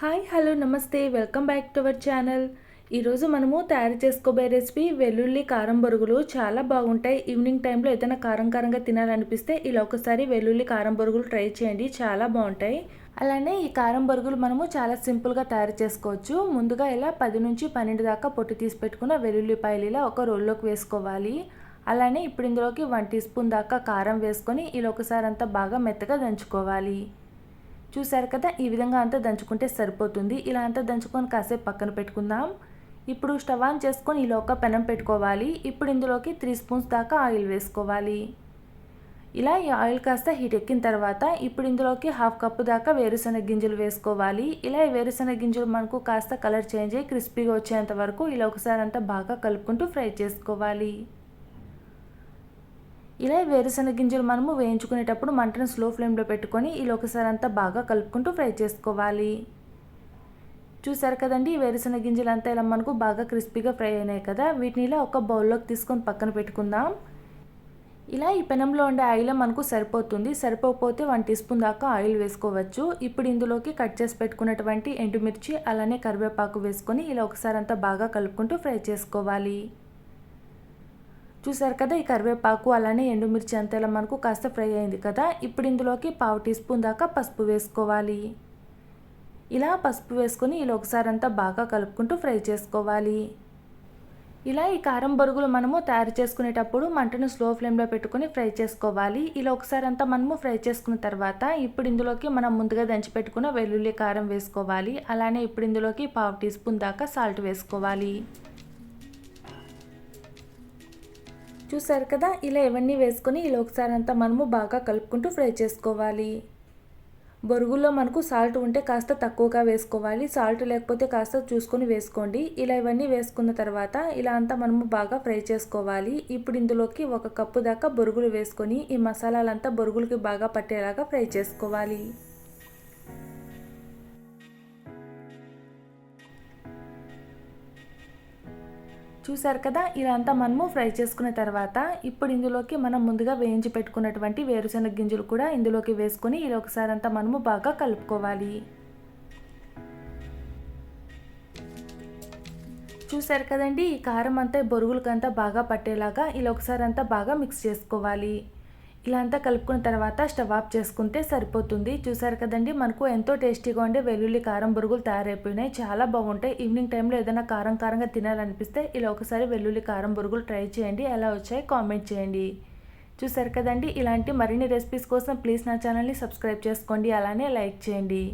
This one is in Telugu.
హాయ్ హలో నమస్తే. Welcome back to our channel. ఈరోజు మనము తయారు చేసుకోబోయే రెసిపీ వెల్లుల్లి కారం బొరుగులు. చాలా బాగుంటాయి. ఈవినింగ్ టైంలో ఏదైనా కారం కారంగా తినాలనిపిస్తే ఇలా ఒకసారి వెల్లుల్లి కారం బొరుగులు ట్రై చేయండి. చాలా బాగుంటాయి. అలానే ఈ కారం బొరుగులు మనము చాలా సింపుల్గా తయారు చేసుకోవచ్చు. ముందుగా ఇలా పది నుంచి పన్నెండు దాకా పొట్టు తీసి పెట్టుకున్న వెల్లుల్లిపాయలు ఇలా ఒక రోల్లోకి వేసుకోవాలి. అలానే ఇప్పుడు ఇందులోకి వన్ టీ స్పూన్ దాకా కారం వేసుకొని ఇలా ఒకసారి అంతా బాగా మెత్తగా దంచుకోవాలి. చూసారు కదా ఈ విధంగా అంతా దంచుకుంటే సరిపోతుంది. ఇలా అంతా దంచుకొని కాసేపు పక్కన పెట్టుకుందాం. ఇప్పుడు స్టవ్ ఆన్ చేసుకొని ఇలా ఒక పెనం పెట్టుకోవాలి. ఇప్పుడు ఇందులోకి త్రీ స్పూన్స్ దాకా ఆయిల్ వేసుకోవాలి. ఇలా ఈ ఆయిల్ కాస్త హీట్ ఎక్కిన తర్వాత ఇప్పుడు ఇందులోకి హాఫ్ కప్పు దాకా వేరుశనగ గింజలు వేసుకోవాలి. ఇలా ఈ వేరుశనగ గింజలు మనకు కాస్త కలర్ చేంజ్ అయ్యి క్రిస్పీగా వచ్చేంత వరకు ఇలా ఒకసారి అంతా బాగా కలుపుకుంటూ ఫ్రై చేసుకోవాలి. ఇలా వేరుశనగ గింజలు మనము వేయించుకునేటప్పుడు మంటను స్లో ఫ్లేమ్లో పెట్టుకొని ఇలా ఒకసారి అంతా బాగా కలుపుకుంటూ ఫ్రై చేసుకోవాలి. చూసారు కదండి వేరుశనగ గింజలు అంతా ఇలా మనకు బాగా క్రిస్పీగా ఫ్రై అయినాయి కదా వీటిని ఇలా ఒక బౌల్లోకి తీసుకొని పక్కన పెట్టుకుందాం. ఇలా ఈ పెనంలో ఉండే ఆయిల్ మనకు సరిపోతుంది సరిపోకపోతే వన్ టీ స్పూన్ దాకా ఆయిల్ వేసుకోవచ్చు. ఇప్పుడు ఇందులోకి కట్ చేసి పెట్టుకున్నటువంటి ఎండుమిర్చి అలానే కరివేపాకు వేసుకొని ఇలా ఒకసారి అంతా బాగా కలుపుకుంటూ ఫ్రై చేసుకోవాలి. చూసారు కదా ఈ కరివేపాకు అలానే ఎండుమిర్చి అంతేలా మనకు కాస్త ఫ్రై అయింది కదా. ఇప్పుడు ఇందులోకి పావు టీ స్పూన్ దాకా పసుపు వేసుకోవాలి. ఇలా పసుపు వేసుకొని ఇలా ఒకసారి అంతా బాగా కలుపుకుంటూ ఫ్రై చేసుకోవాలి. ఇలా ఈ కారం బొరుగులు మనము తయారు చేసుకునేటప్పుడు మంటను స్లో ఫ్లేమ్లో పెట్టుకొని ఫ్రై చేసుకోవాలి. ఇలా ఒకసారి అంతా మనము ఫ్రై చేసుకున్న తర్వాత ఇప్పుడు ఇందులోకి మనం ముందుగా దంచి పెట్టుకున్న వెల్లుల్లి కారం వేసుకోవాలి. అలానే ఇప్పుడు ఇందులోకి పావు టీ స్పూన్ దాకా సాల్ట్ వేసుకోవాలి. చూసారు కదా? ఇలా ఇవన్నీ వేసుకొని ఇలా ఒకసారి అంతా మనము బాగా కలుపుకుంటూ ఫ్రై చేసుకోవాలి. బొరుగుల్లో మనకు సాల్ట్ ఉంటే కాస్త తక్కువగా వేసుకోవాలి. సాల్ట్ లేకపోతే కాస్త చూసుకొని వేసుకోండి. ఇలా ఇవన్నీ వేసుకున్న తర్వాత ఇలా అంతా మనము బాగా ఫ్రై చేసుకోవాలి. ఇప్పుడు ఇందులోకి ఒక కప్పు దాకా బొరుగులు వేసుకొని ఈ మసాలాలంతా బొరుగులకి బాగా పట్టేలాగా ఫ్రై చేసుకోవాలి. చూసారు కదా? ఇదంతా మనము ఫ్రై చేసుకున్న తర్వాత ఇప్పుడు ఇందులోకి మనం ముందుగా వేయించి పెట్టుకున్నటువంటి వేరుశనగ గింజలు కూడా ఇందులోకి వేసుకొని ఇలా ఒకసారి అంతా మనము బాగా కలుపుకోవాలి. చూసారు కదండి? ఈ కారం అంతా బొరుగులకంతా బాగా పట్టేలాగా ఇలా ఒకసారి అంతా బాగా మిక్స్ చేసుకోవాలి. ఇలా అంతా కలుపుకున్న తర్వాత స్టవ్ ఆఫ్ చేసుకుంటే సరిపోతుంది. చూసారు కదండి మనకు ఎంతో టేస్టీగా ఉండే వెల్లుల్లి కారం బురుగులు తయారైపోయినాయి. చాలా బాగుంటాయి. ఈవినింగ్ టైంలో ఏదైనా కారం కారంగా తినాలనిపిస్తే ఇలా ఒకసారి వెల్లుల్లి కారం బురుగులు ట్రై చేయండి. ఎలా వచ్చాయి కామెంట్ చేయండి. చూసారు కదండి ఇలాంటి మరిన్ని రెసిపీస్ కోసం ప్లీజ్ నా ఛానల్ని సబ్స్క్రైబ్ చేసుకోండి. అలానే లైక్ చేయండి.